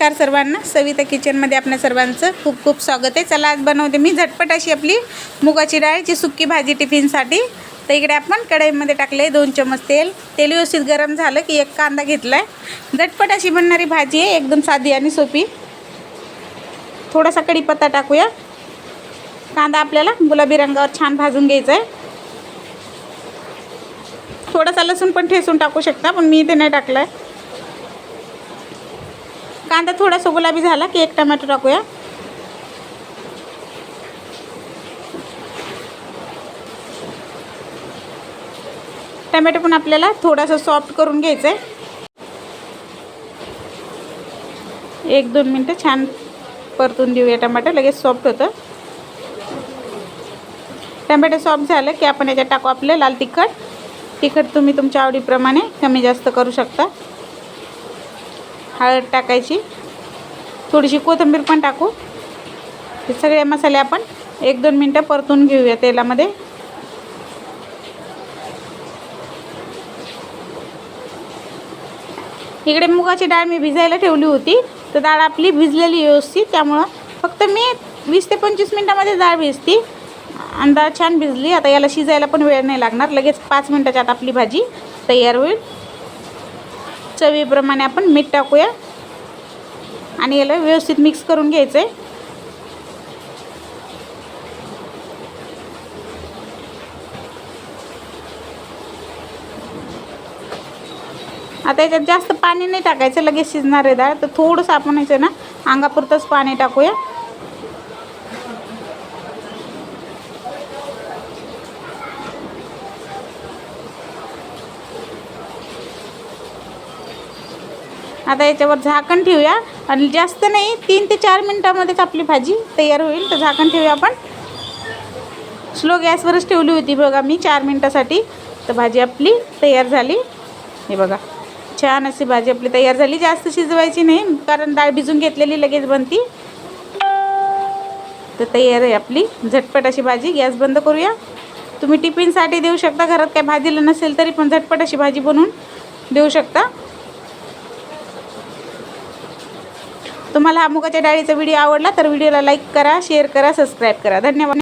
नमस्कार सर्वांना. सविता किचनमध्ये आपल्या सर्वांचं खूप खूप स्वागत आहे. चला आज बनवते मी झटपट अशी आपली मुगाची डाळची सुक्की भाजी टिफिनसाठी. तर इकडे आपण कढईमध्ये टाकले दोन चमच तेल. तेल व्यवस्थित गरम झालं की एक कांदा घेतला आहे झटपट अशी बनणारी भाजी आहे एकदम साधी आणि सोपी. थोडासा कढीपत्ता टाकूया. कांदा आपल्याला गुलाबी रंगावर छान भाजून घ्यायचा आहे थोडासा लसूण पण ठेसून टाकू शकता पण मी इथे नाही टाकला आहे कांदा थोडासा गुलाबी झाला की एक टमॅटो टाकूया. टमॅटो पण आपल्याला थोडासा सॉफ्ट करून घ्यायचं आहे एक दोन मिनटं छान परतून देऊया टमाटर लगेच सॉफ्ट होतं. टमॅटो सॉफ्ट झालं की आपण याच्यात टाकू आपलं लाल तिखट. तिखट तुम्ही तुमच्या आवडीप्रमाणे कमी जास्त करू शकता. हळद टाकायची. थोडीशी कोथिंबीर पण टाकू. हे सगळे मसाले आपण एक दोन मिनटं परतून घेऊया तेलामध्ये. इकडे मुगाची डाळ मी भिजायला ठेवली होती. तर डाळ आपली भिजलेली व्यवस्थित. त्यामुळं फक्त मी वीस ते पंचवीस मिनटामध्ये डाळ भिजती. आणि डाळ छान भिजली. आता याला शिजायला पण वेळ नाही लागणार. लगेच पाच मिनटाच्या आत आपली भाजी तयार होईल. चवीप्रमाणे आपण मीठ टाकूया. आणि याला व्यवस्थित मिक्स करून घ्यायचं आहे आता याच्यात जास्त पाणी नाही टाकायचं लगेच शिजणार आहे डाळ तर थोडंसं आपण याचं ना अंगापुरतंच पाणी टाकूया. आता याच्यावर झाकण ठेवूया. आणि जास्त नाही तीन ते चार मिनटामध्येच आपली भाजी तयार होईल. तर झाकण ठेवूया आपण. स्लो गॅसवरच ठेवली होती बघा मी चार मिनटासाठी. तर भाजी आपली तयार झाली. हे बघा छान अशी भाजी आपली तयार झाली. जास्त शिजवायची नाही कारण डाळ भिजून घेतलेली लगेच बनती. तर तयार आहे आपली. झटपट अशी भाजी गॅस बंद करूया. तुम्ही टिफिनसाठी देऊ शकता. घरात काय भाजीला नसेल तरी पण झटपट अशी भाजी बनवून देऊ शकता. तुम्हाला हा मुगाच्या डाळीचा व्हिडिओ आवडला तर व्हिडिओला लाईक करा शेअर करा सबस्क्राईब करा. धन्यवाद.